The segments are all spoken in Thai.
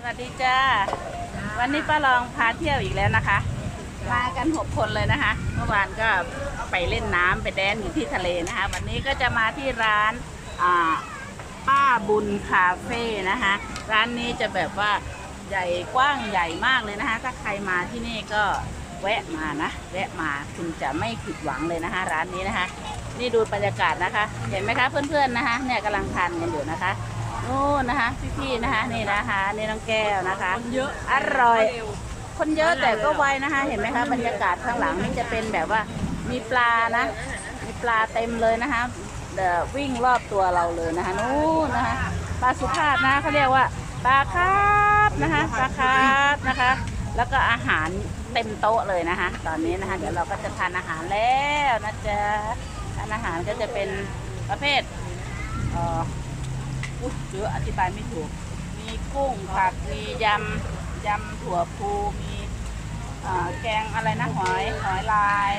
สวัสดีจ้า วันนี้ป้าลองพาเที่ยวอีกแล้วนะคะ มากันหกคนเลยนะคะ เมื่อวานก็ไปเล่นน้ำไปแดนอยู่ที่ทะเลนะคะ วันนี้ก็จะมาที่ร้านอ่าป้าบุญคาเฟ่นะคะ ร้านนี้จะแบบว่าใหญ่กว้างใหญ่มากเลยนะคะ ถ้าใครมาที่นี่ก็แวะมานะแวะมาคุณจะไม่ผิดหวังเลยนะคะ ร้านนี้นะคะ นี่ดูบรรยากาศนะคะ เห็นไหมคะเพื่อนๆนะคะ เนี่ยกำลังทานกันอยู่นะคะ นู่นนะคะพี่ๆนะคะนี่นะคะนี่น้องแก้วนะคะเยอะอร่อย คนเยอะแต่ก็ไวนะคะ เห็นไหมคะบรรยากาศข้างหลังนี่จะเป็นแบบว่ามีปลานะ มีปลาเต็มเลยนะคะเดี๋ยววิ่งรอบตัวเราเลยนะคะนู่นนะคะปลาสุภาพนะเขาเรียกว่าปลาคาร์ฟนะคะปลาคาร์ฟนะคะ แล้วก็อาหารเต็มโต๊ะเลยนะคะ ตอนนี้นะคะ เดี๋ยวเราก็จะทานอาหารแล้วนะจ๊ะทานอาหารก็จะเป็นประเภทเอ่อ อุ๊ยเยอะอธิบายไม่ถูก มีกุ้งผักมียำยำถั่วพูมีแกงอะไรนะหอยหอยลาย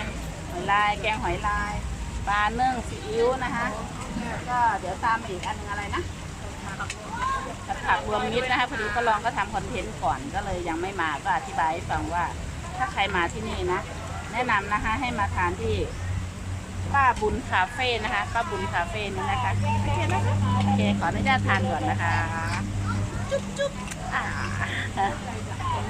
หอยลาย แกงหอยลายปลาเนื่องซีอิ๊วนะคะก็เดี๋ยวตามมาอีกอันหนึงอะไรนะผัดผักรวมมิตรนะคะพอดีก็ลองก็ทำคอนเทนต์ก่อนก็เลยยังไม่มาก็อธิบายให้ฟังว่าถ้าใครมาที่นี่นะ แนะนำนะคะให้มาทานที่ป้าบุญคาเฟ่นะคะป้าบุญคาเฟ่นี่นะคะ โอเคนะคะโอเคขออนุญาตทานก่อนนะคะ จุ๊บจุ๊บอ่า